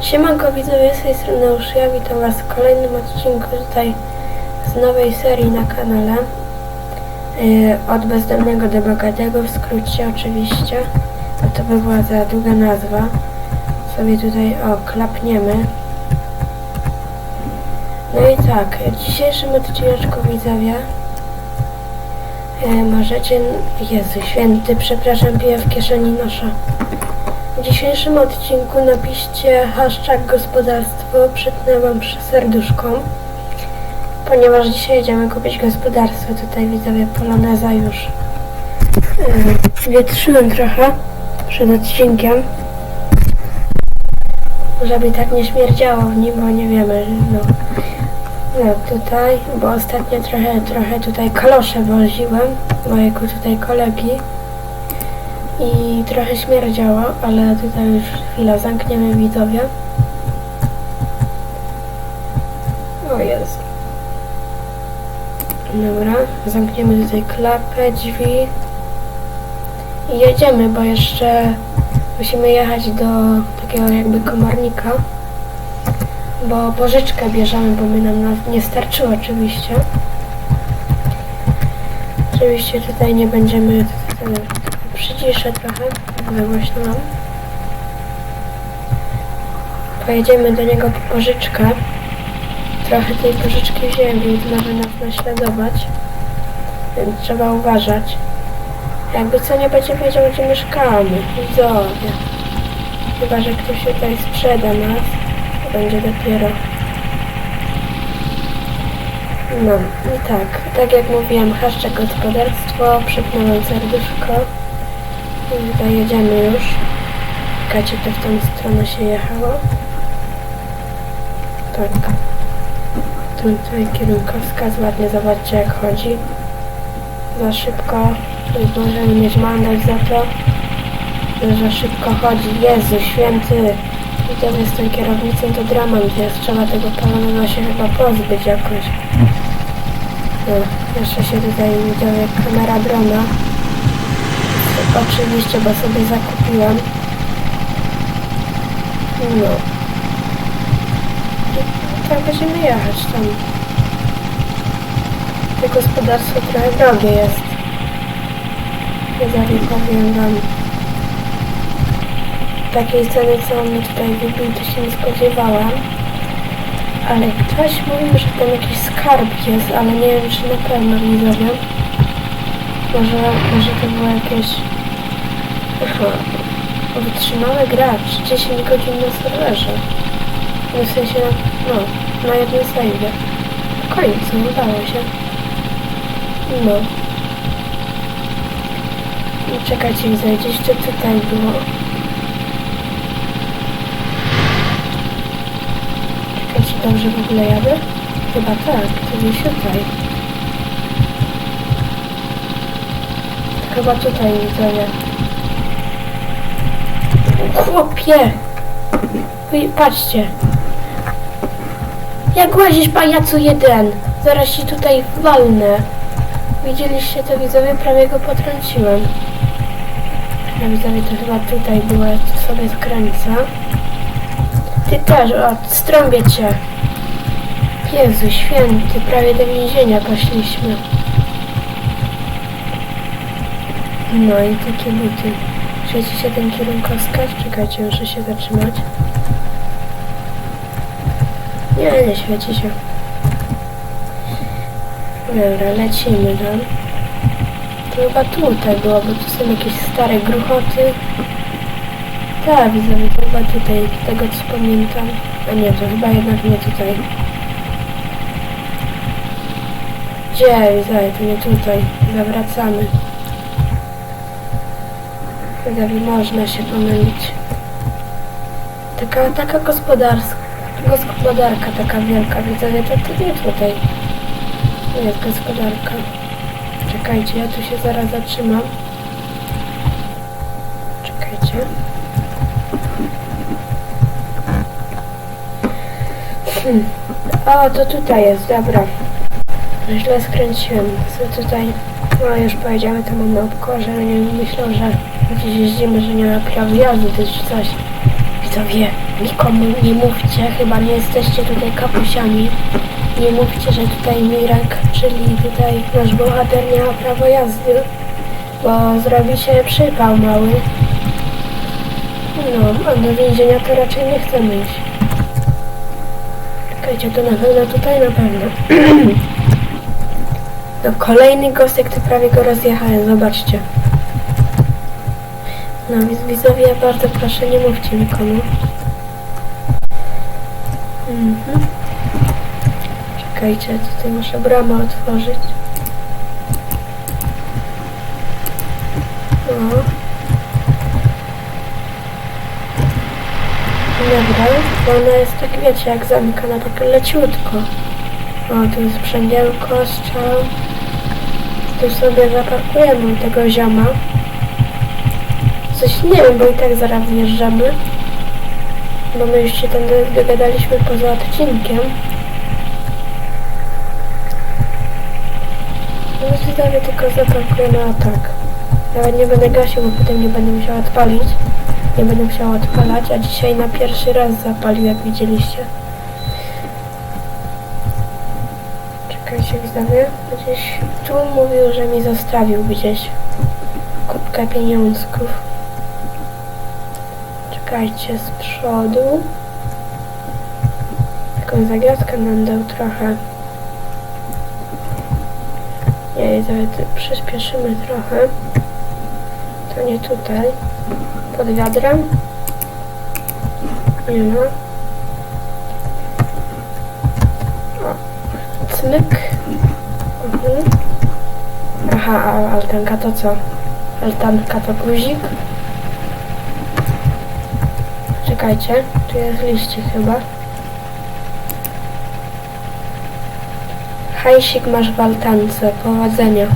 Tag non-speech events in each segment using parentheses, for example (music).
Siemanko widzowie, z tej strony Uszja, witam was w kolejnym odcinku tutaj z nowej serii na kanale. Yy, Od bezdomnego do bogatego, w skrócie oczywiście. Bo to by była za długa nazwa. Sobie tutaj, o, klapniemy. No i tak, w dzisiejszym odcineczku widzowie yy, możecie, Jezu święty, przepraszam, piję w kieszeni nosza w dzisiejszym odcinku napiszcie hashtag gospodarstwo, przytnę wam przy serduszką, ponieważ dzisiaj jedziemy kupić gospodarstwo. Tutaj widzowie Poloneza już yy, wietrzyłem trochę przed odcinkiem, żeby tak nie śmierdziało w nim, bo nie wiemy, no. No tutaj, bo ostatnio trochę, trochę tutaj kalosze woziłem, mojego tutaj kolegi i trochę śmierdziało, ale tutaj już chwilę zamkniemy widzowie. O jest. Dobra, zamkniemy tutaj klapę, drzwi i jedziemy, bo jeszcze musimy jechać do takiego jakby komornika, bo pożyczkę bierzemy, bo my nam na- nie starczyło oczywiście. Oczywiście tutaj nie będziemy przyciszę trochę, za głośno mam. Pojedziemy do niego po pożyczkę. Trochę tej pożyczki więc może nas naśladować. Więc trzeba uważać. Jakby co nie będzie wiedział, gdzie mieszkamy. Widzowie. Chyba, że ktoś tutaj sprzeda nas. To będzie dopiero. No i tak, tak jak mówiłem, hashtag gospodarstwo, przypnąłem serduszko. I tutaj jedziemy już. Czekajcie, to w tą stronę się jechało. Tak. Tutaj kierunkowskaz, ładnie zobaczcie jak chodzi. Za szybko. Możemy mieć mandat za to, że za szybko chodzi. Jezu, święty. I to z tą kierownicą to dramat jest. Trzeba tego palona się chyba pozbyć jakoś. No, jeszcze się tutaj widział jak kamera drona. Oczywiście, bo sobie zakupiłam. No. I tak będziemy jechać tam. To gospodarstwo trochę drogie jest. Widzowie powiem wam. Takiej ceny, co mi tutaj wybił, to się nie spodziewałam. Ale ktoś mówił, że tam jakiś skarb jest, ale nie wiem, czy na pewno widzowie. Może, może to było jakieś... Aha. Wytrzymały gracz. 10 godzin na serwerze. No w sensie, no, na jednym. W końcu udało się. No. I czekajcie, widzę, gdzieś to tutaj było. Czekajcie, dobrze w ogóle jadę? Chyba tak, to gdzieś tutaj. Chyba tutaj widzowie. Chłopie! Patrzcie. Jak łazisz pajacu jeden? Zaraz ci tutaj walnę. Widzieliście to widzowie? Prawie go potrąciłem. Ja widzowie to chyba tutaj było, ja sobie skręcę. Ty też, o, strąbię cię. Jezu święty, prawie do więzienia poszliśmy. No i takie buty. Świeci się ten kierunkowskaz? Czekajcie, muszę się zatrzymać. Nie, nie świeci się. Dobra, lecimy tam. To chyba tutaj było, bo tu są jakieś stare gruchoty. Tak, widzę, to chyba tutaj, tego co pamiętam. A nie, to chyba jednak nie tutaj. Gdzie, widzę, to nie tutaj. Zawracamy. Widzowie, można się pomylić. Taka, taka gospodarska, gospodarka taka wielka, widzowie, to, to nie tutaj. To jest gospodarka. Czekajcie, ja tu się zaraz zatrzymam. Czekajcie. Hmm. O, to tutaj jest, dobra. Źle skręciłem. Co tutaj? No już powiedziałem, to mam na obkorze, myślał, że gdzieś jeździmy, że nie ma prawa jazdy, jest coś. Widzowie, nikomu nie mówcie, chyba nie jesteście tutaj kapusiami. Nie mówcie, że tutaj Mirek, czyli tutaj nasz bohater nie ma prawo jazdy, bo zrobi się przypał mały. No, a do więzienia to raczej nie chcemy iść. Czekajcie, to na pewno tutaj na pewno. (clears throat) No kolejny gostek, to prawie go rozjechałem, zobaczcie. No więc widzowie, bardzo proszę, nie mówcie nikomu. Mhm. Czekajcie, tutaj muszę bramę otworzyć. O. Dobra, bo ona jest tak, wiecie, jak zamykana, tak leciutko. O, tu jest sprzęgiełko, strzał. Tu sobie zaparkujemy tego zioma. Coś nie wiem, bo i tak zaraz wjeżdżamy. Bo my już się tam do- dogadaliśmy poza odcinkiem. No widzowie tylko zaparkujemy, a tak. Nawet nie będę gasił, bo potem nie będę musiał odpalić. Nie będę musiał odpalać, a dzisiaj na pierwszy raz zapalił, jak widzieliście. Czekajcie, widzowie. Gdzieś tu mówił, że mi zostawił gdzieś kubkę pieniążków. Czekajcie, z przodu. Taką zagadkę nam dał trochę. Nie, tu przyspieszymy trochę. To nie tutaj. Pod wiadrem. Nie ma. O, cmyk. Aha, a altanka to co? Altanka to guzik. Czekajcie, tu jest liście chyba. Hajsik masz w altance, powodzenia.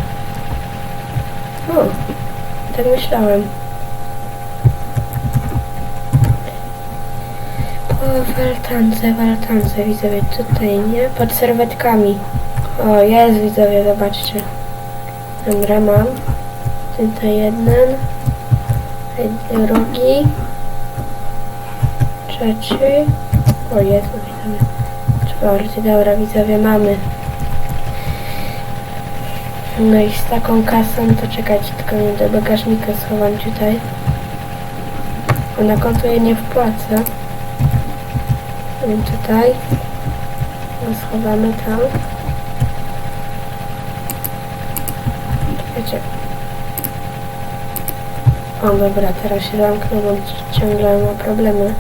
O, tak myślałem. Po waltance, waltance, widzowie, tutaj nie? Pod serwetkami. O, jest, widzowie, zobaczcie. Dobra, mam. Tutaj jeden. Tutaj drugi. Trzeci. O, jest, widzowie. Czwarty, dobra, widzowie, mamy. No i z taką kasą, to czekajcie, tylko nie do bagażnika schowam tutaj. Bo na konto je nie wpłacę. Tutaj. No, schowamy tam. Czekajcie. O dobra, teraz się zamknął, bo ciągle ma problemy.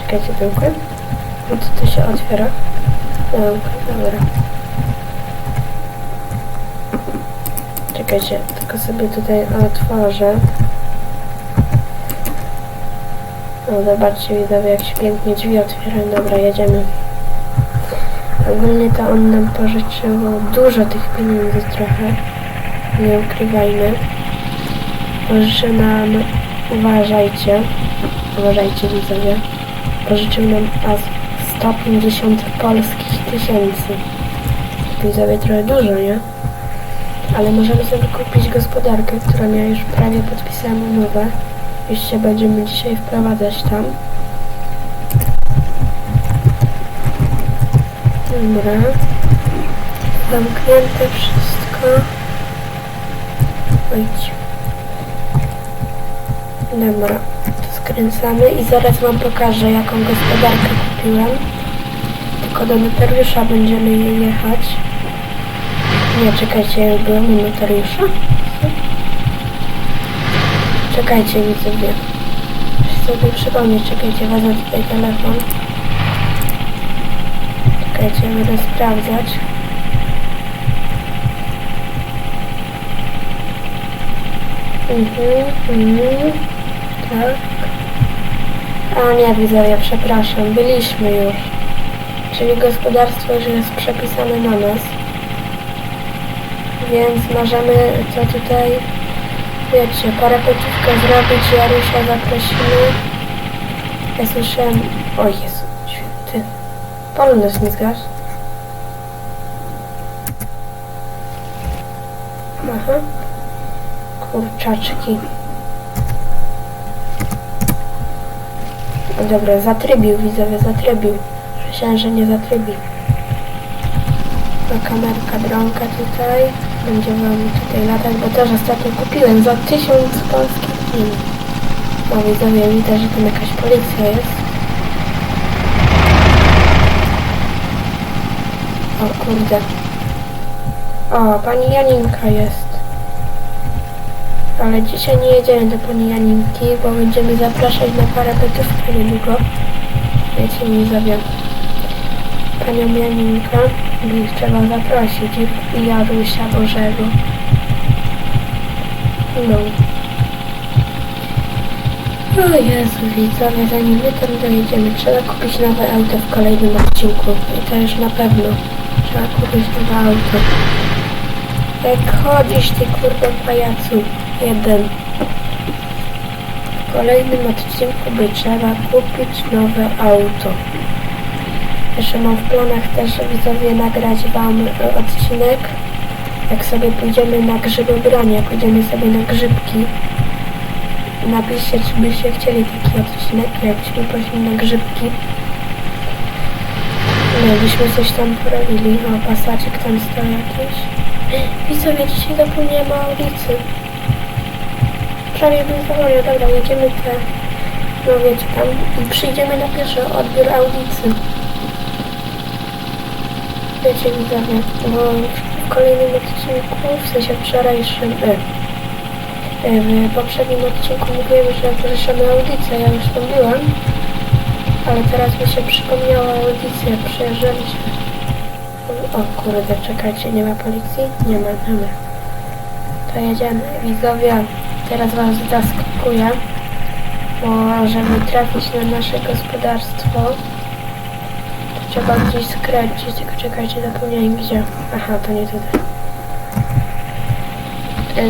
Czekajcie tylko. No to to się otwiera. Dobra, dobra. Czekajcie, tylko sobie tutaj otworzę. No zobaczcie widzowie jak się pięknie drzwi otwierają. Dobra, jedziemy. Ogólnie to on nam pożyczył dużo tych pieniędzy trochę. Nie ukrywajmy. Pożyczył nam, uważajcie, uważajcie widzowie, pożyczył nam aż 150 polskich tysięcy. Widzowie trochę dużo, nie? Ale możemy sobie kupić gospodarkę, która miała już prawie podpisaną umowę. Już się będziemy dzisiaj wprowadzać tam. Dobra. Zamknięte wszystko. Ojdź. Dobra. To skręcamy i zaraz wam pokażę jaką gospodarkę kupiłem. Tylko do notariusza będziemy je jechać. Nie, czekajcie, ja byłem u notariusza? Czekajcie, widzowie. Muszę sobie przypomnieć, czekajcie, wezmę tutaj telefon. Czekajcie, będę sprawdzać. Mhm, mhm, tak. A nie, widzowie, przepraszam, byliśmy już. Czyli gospodarstwo już jest przepisane na nas. Więc możemy co tutaj, wiecie, parapetówkę zrobić, Jarusza zaprosimy. Ja słyszałem, o Jezu, święty, polonez mi zgasł. Aha, kurczaczki. Dobra, zatrybił, widzowie, zatrybił. Myślałem, że nie zatrybi. No, kamerka, dronka tutaj. Będzie wam tutaj latać, bo też ostatnio kupiłem za 1000 polskich min. No widzowie, widzę, że tam jakaś policja jest. O kurde. O, pani Janinka jest. Ale dzisiaj nie jedziemy do pani Janinki, bo będziemy zapraszać na parapetówkę niedługo. Wiecie, nie zawiem. Panią Janinkę i trzeba zaprosić i- Jarusia Bożego. No. O Jezu, widzowie, zanim my tam dojedziemy, trzeba kupić nowe auto w kolejnym odcinku. I to już na pewno. Trzeba kupić nowe auto. Jak chodzisz ty kurde pajacu? Jeden. W kolejnym odcinku by trzeba kupić nowe auto. Jeszcze mam w planach też widzowie nagrać wam odcinek jak sobie pójdziemy na grzybobranie, jak pójdziemy sobie na grzybki. Napiszcie, czy byście chcieli taki odcinek, jakbyśmy poszli na grzybki. No, byśmy coś tam porobili. O, pasaczek tam stał jakiś. Widzowie, dzisiaj zapomniałem o ulicy. Prawie zapomniał. Dobra, jedziemy te... No wiecie, tam przyjdziemy na pierwszy odbiór audicy. Wiecie, widzowie, bo w kolejnym odcinku, w sensie wczorajszym, e, e, w poprzednim odcinku mówiłem, że pożyczamy audycję, ja już tam byłam, ale teraz mi się przypomniała audycja, przejeżdżaliśmy. O kurde, czekajcie, nie ma policji? Nie ma, dobra. To jedziemy, widzowie, teraz was zaskakuję, bo żeby trafić na nasze gospodarstwo, Trzeba gdzieś skręcić, tylko czekajcie, zapomniałem gdzie. Aha, to nie tutaj.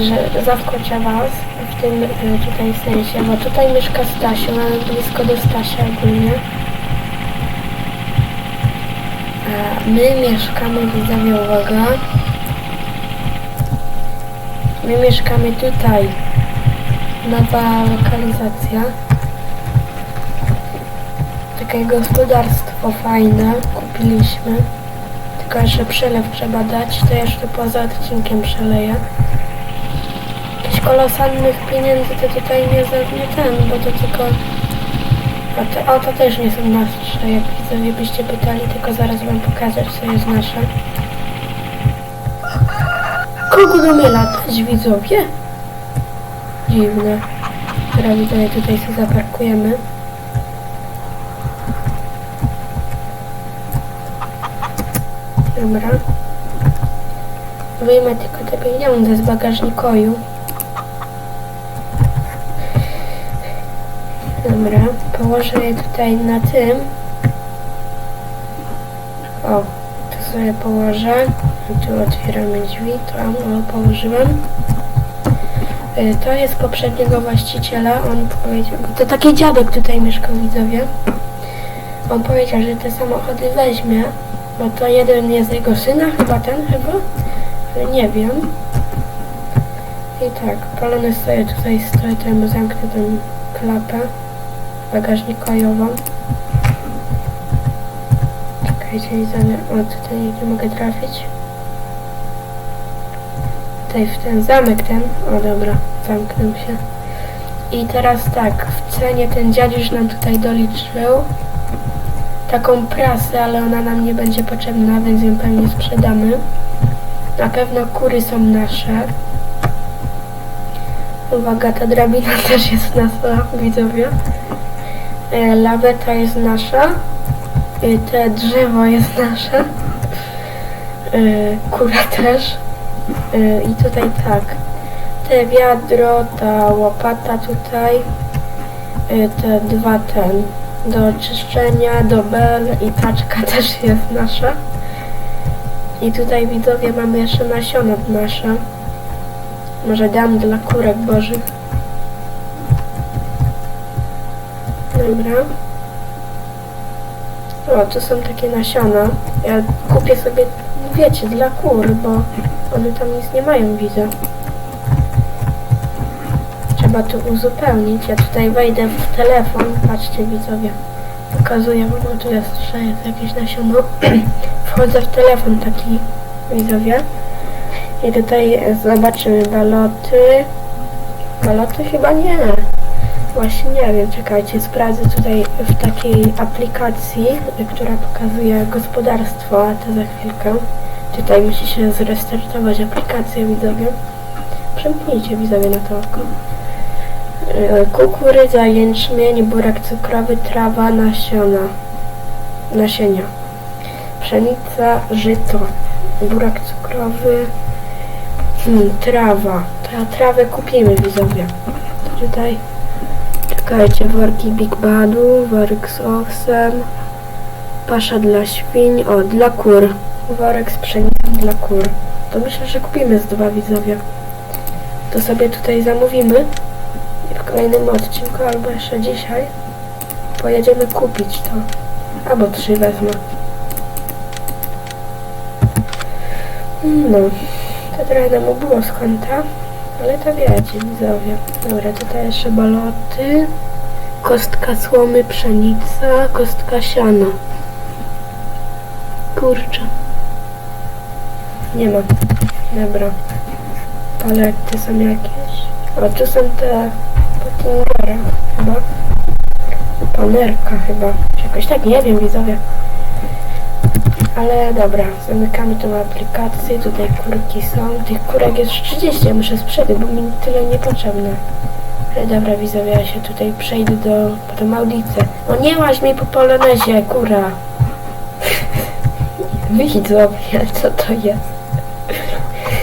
Że zawkoczę was w tym e, tutaj sensie, bo tutaj mieszka Stasiu, mamy blisko do Stasia ogólnie. My mieszkamy, widzowie, uwaga. My mieszkamy tutaj. Nowa lokalizacja takie gospodarstwo fajne kupiliśmy. Tylko jeszcze przelew trzeba dać, to jeszcze poza odcinkiem przeleję. Jakichś kolosalnych pieniędzy to tutaj nie, nie ten, bo to tylko... A to, a to też nie są nasze, jak widzowie byście pytali, tylko zaraz wam pokazać co jest nasze. Kogo do mnie latać, widzowie? Dziwne. Dobra, widzowie, tutaj sobie zaparkujemy. Dobra. Wyjmę tylko te pieniądze z bagażnikoju. Dobra, położę je tutaj na tym. O, tu sobie położę. Tu otwieramy drzwi, tam o, położyłem. Y, To jest poprzedniego właściciela. On powiedział, to taki dziadek tutaj mieszkał widzowie. On powiedział, że te samochody weźmie, bo to jeden jest jego syna, chyba ten chyba, ale nie wiem. I tak, palony sobie tutaj stoi, temu zamknę tę klapę bagażnikową. Czekajcie, zamiar... O, tutaj nie mogę trafić. Tutaj w ten zamek ten, o dobra, zamknął się. I teraz tak, w cenie ten dziadziuś nam tutaj doliczył taką prasę, ale ona nam nie będzie potrzebna, więc ją pewnie sprzedamy. Na pewno kury są nasze. Uwaga, ta drabina (laughs) też jest nasza, widzowie. E, laweta jest nasza. E, te drzewo jest nasze. E, kura też. E, I tutaj tak. Te wiadro, ta łopata tutaj. E, te dwa ten do czyszczenia, do bel i taczka (laughs) też jest nasza. I tutaj widzowie mamy jeszcze nasiona nasze. Może dam dla kurek bożych. Dobra. O, tu są takie nasiona. Ja kupię sobie, wiecie, dla kur, bo one tam nic nie mają, widzę. chyba tu uzupełnić. Ja tutaj wejdę w telefon. Patrzcie widzowie. Pokazuję, bo tu jest, że jest jakieś nasiono. (clears throat) Wchodzę w telefon taki widzowie. I tutaj zobaczymy baloty. Baloty chyba nie. Właśnie nie wiem, czekajcie, sprawdzę tutaj w takiej aplikacji, która pokazuje gospodarstwo, a to za chwilkę. Tutaj musi się zrestartować aplikacja widzowie. Przemknijcie widzowie na to oko. E, Kukurydza, jęczmień, burak cukrowy, trawa, nasiona. Nasienia. Pszenica, żyto. Burak cukrowy, hmm, trawa. To ja trawę kupimy widzowie. Tutaj Czekajcie, worki Big Badu, worek z owsem, pasza dla świń, o, dla kur, worek z pszenicą dla kur. To myślę, że kupimy z dwa widzowie. To sobie tutaj zamówimy i w kolejnym odcinku, albo jeszcze dzisiaj, pojedziemy kupić to. Albo trzy wezmę. No, to trochę nam ubyło z. Ale to wiecie, widzowie. Dobra, tutaj jeszcze baloty. Kostka słomy, pszenica, kostka siana. Kurczę. Nie ma. Dobra. Palety są jakieś. O, tu są te potęgera chyba. Panerka chyba. Jakoś tak, nie wiem, widzowie. Ale dobra, zamykamy tą aplikację, tutaj kurki są, tych kurek jest 30, ja muszę sprzedać, bo mi tyle niepotrzebne. Ale dobra widzowie, ja się tutaj przejdę do, po tą audicę. O nie łaź mi po polonezie, kura! (laughs) Widzowie, co to jest?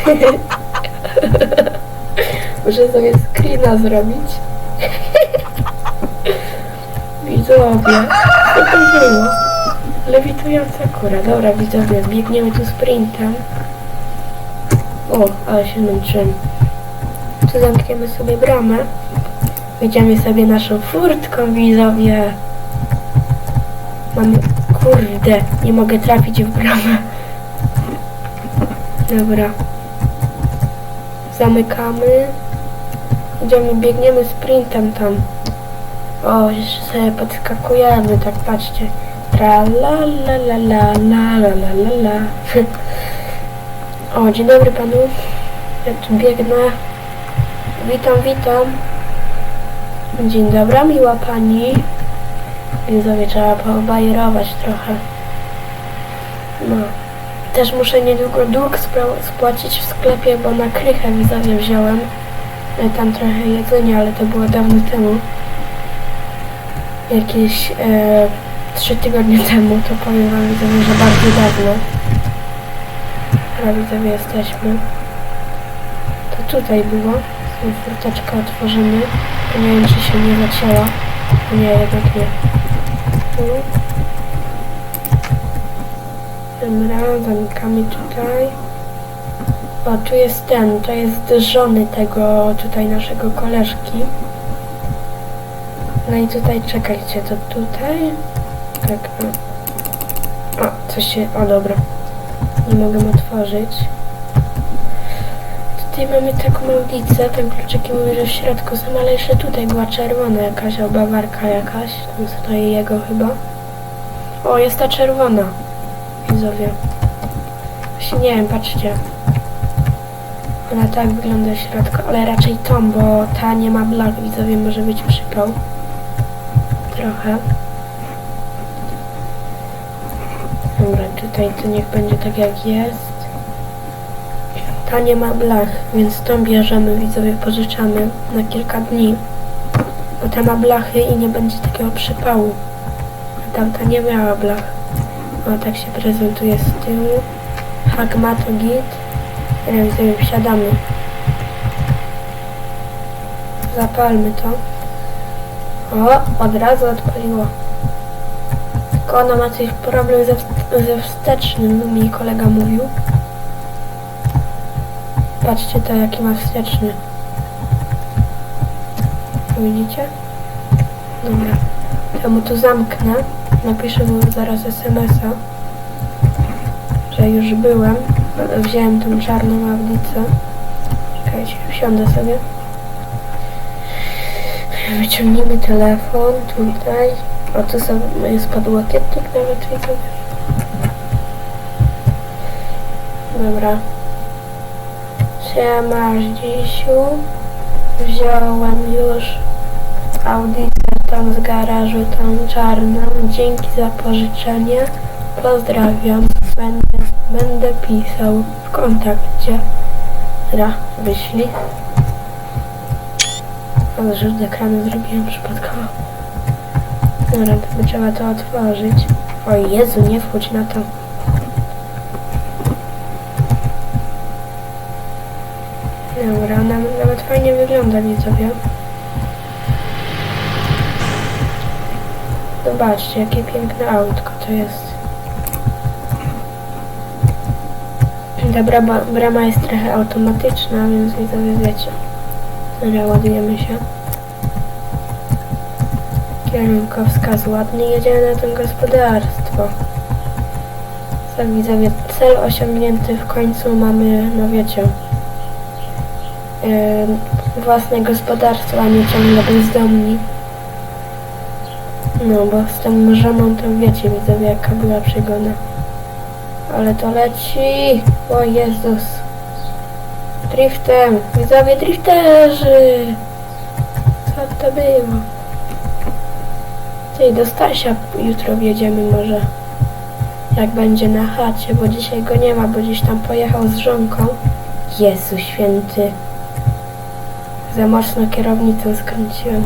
(laughs) Muszę sobie screena zrobić. Widzowie, co to było? Lewitująca kura. Dobra, widzowie, biegniemy tu sprintem. O, ale się męczymy. Tu zamkniemy sobie bramę. Wyjdziemy sobie naszą furtką, widzowie. Mamy... Kurde, nie mogę trafić w bramę. Dobra. Zamykamy. Idziemy, biegniemy sprintem tam. O, jeszcze sobie podskakujemy, tak patrzcie. Tra la la la la la la la la la. O, dzień dobry panu. Ja tu biegnę. Witam, witam. Dzień dobry, miła pani. Widzowie, trzeba pobajerować trochę. No. Też muszę niedługo dług spłacić w sklepie, bo na krychę widzowie wziąłem. E, Tam trochę jedzenia, ale to było dawno temu. Jakieś e, trzy tygodnie (laughs) temu, to powiem wam że bardzo dawno. A widzowie jesteśmy. To tutaj było. Sobie furteczkę otworzymy. Nie wiem, czy się nie zacięła. Nie, jednak nie. Dobra, tutaj. O, tu jest ten, to jest żony tego tutaj naszego koleżki. No i tutaj czekajcie, to tutaj. Tak, o. O, coś się. O dobra. Nie mogę otworzyć. Tutaj mamy taką audicę, ten kluczyki mówi, że w środku są, ale jeszcze tutaj była czerwona jakaś, o bawarka jakaś. Tam stoi jego chyba. O, jest ta czerwona. Widzowie. Właśnie nie wiem, patrzcie. Ona tak wygląda w środku, ale raczej tą, bo ta nie ma blach, widzowie, może być przypał. Trochę. Dobra, tutaj to niech będzie tak jak jest. Ta nie ma blach, więc tą bierzemy, widzowie, pożyczamy na kilka dni. Bo ta ma blachy i nie będzie takiego przypału. A tamta nie miała blach. O, tak się prezentuje z tyłu. Hak ma to git. Wiem, sobie wsiadamy. Zapalmy to. O, od razu odpaliło. Tylko ona ma coś problem ze, ze wstecznym, mi kolega mówił. Patrzcie to jaki ma wsteczny. Widzicie? Dobra. Ja mu tu zamknę. Napiszę mu zaraz SMS-a. Że już byłem. Wziąłem tą czarną audicę. Czekajcie, wsiądę sobie. wyciągnijmy telefon tutaj. O, tu są, jest podłokietnik nawet widzowie. Dobra. Siema, Dzisiu. Wziąłem już audycję tą z garażu, tą czarną. Dzięki za pożyczenie. Pozdrawiam. Będę, będę pisał w kontakcie. Dobra, wyślij. Ale rzut ekranu zrobiłem przypadkowo. Dobra, to trzeba to otworzyć. O Jezu, nie wchodź na to. Dobra, ona nawet fajnie wygląda, widzowie. Zobaczcie, jakie piękne autko to jest. Dobra, ba- brama jest trochę automatyczna, więc widzowie wiecie. Dobra, ładujemy się. Kierunkowskaz ładny, jedziemy na to gospodarstwo. Tak widzowie, cel osiągnięty w końcu mamy, no wiecie, yy, własne gospodarstwo, a nie ciągle bezdomni. No, bo z tą żoną to wiecie widzowie, jaka była przygoda. Ale to leci! O Jezus! Driftem! Widzowie drifterzy! Co to było? Ty, do Stasia jutro wjedziemy może. Jak będzie na chacie, bo dzisiaj go nie ma, bo gdzieś tam pojechał z żonką. Jezu święty. Za mocno kierownicą skręciłem.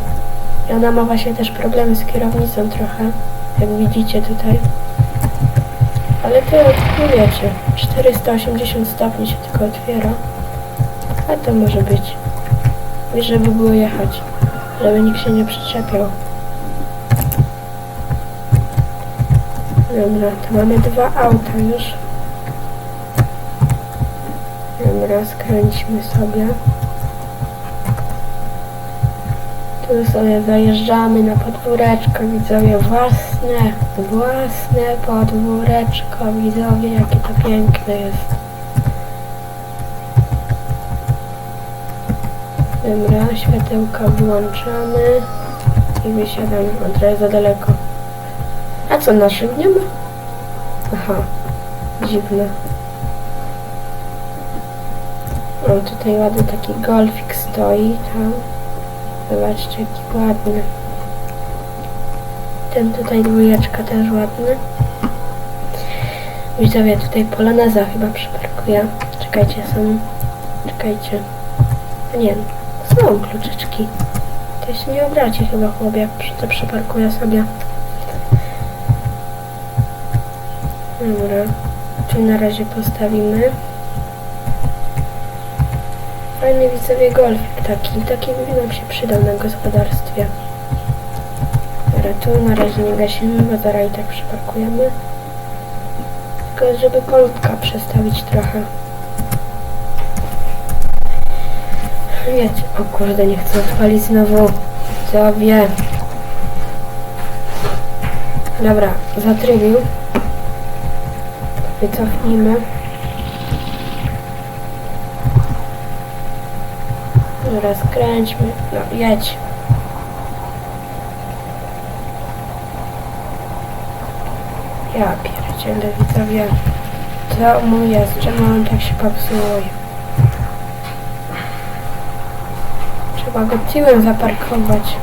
I ona ma właśnie też problemy z kierownicą trochę. Jak widzicie tutaj. Ale to, no wiecie, 480 stopni się tylko otwiera. A to może być. I żeby było jechać. Żeby nikt się nie przyczepiał. Dobra, to mamy dwa auta już. Dobra, skręćmy sobie. Tu sobie zajeżdżamy na podwóreczko, widzowie, własne, własne podwóreczko, widzowie, jakie to piękne jest. Dobra, światełka włączamy i wysiadamy, o trochę za daleko. A co, naszych nie ma? Aha, dziwne. O, tutaj ładny taki golfik stoi tam. Zobaczcie, jaki ładny. Ten tutaj dwójeczka też ładny. Widzowie, tutaj poloneza chyba przyparkuję. Czekajcie, są... Czekajcie. Nie, są kluczyczki. To się nie obracie chyba chłopie, jak to przyparkuję sobie. Dobra. Tu na razie postawimy. Fajny widzowie golfik taki. Taki by nam się przydał na gospodarstwie. Dobra, tu na razie nie gasimy, bo zaraz i tak przyparkujemy. Tylko żeby kolutka przestawić trochę. Wiecie, o kurde, nie chcę odpalić znowu. Co wie. Dobra, zatrybił. Wycofnijmy. Dobra, skręćmy. No, jedź. Ja pierdzielę widzowie. Co mu jest? Czemu on tak się popsuł? Trzeba go tyłem zaparkować.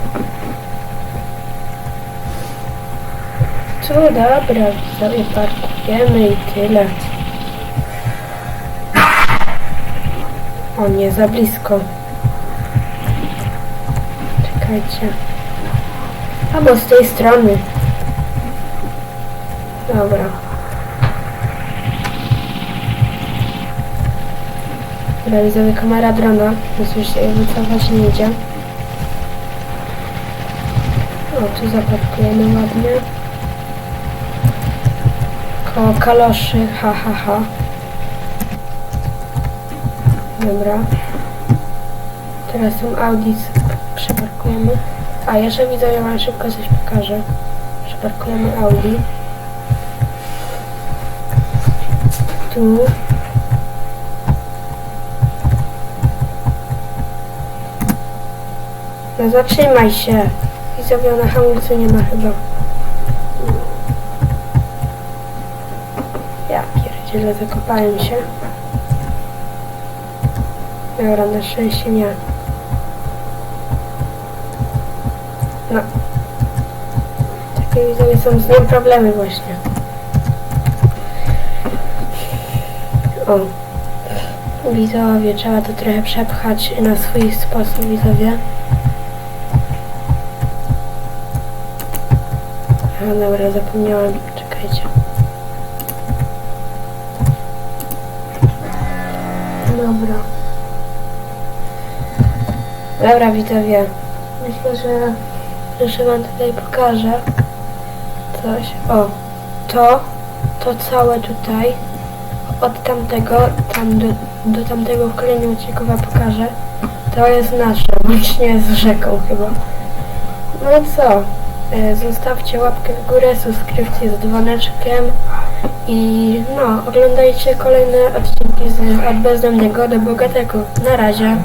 Co dobra, widzowie, parkujemy i tyle. O nie, za blisko. Czekajcie. Albo z tej strony. Dobra. Dobra, kamera drona. Więc już się wycofać nie idzie. O, tu zaparkujemy ładnie. Koło kaloszy, ha, ha, ha. Dobra. Teraz są Audi, przeparkujemy. A, jeszcze widzowie wam szybko coś pokażę. Przeparkujemy Audi. Tu. No zatrzymaj się. Widzowie na hamulcu nie ma chyba. Ja pierdzielę, zakopałem się. Dobra, na szczęście nie. No. Takie widzowie są z nią problemy właśnie. O. Widzowie, trzeba to trochę przepchać na swój sposób, widzowie. A dobra, zapomniałam. Czekajcie. Dobra. Dobra, widzowie. Myślę, że jeszcze wam tutaj pokażę coś. O, to, to całe tutaj od tamtego, tam do, do tamtego w kolejnym odcinku pokażę. To jest nasze, łącznie z rzeką chyba. No co? E, Zostawcie łapkę w górę, subskrypcję z dzwoneczkiem i no, oglądajcie kolejne odcinki z Od Bezdomnego do Bogatego. Na razie.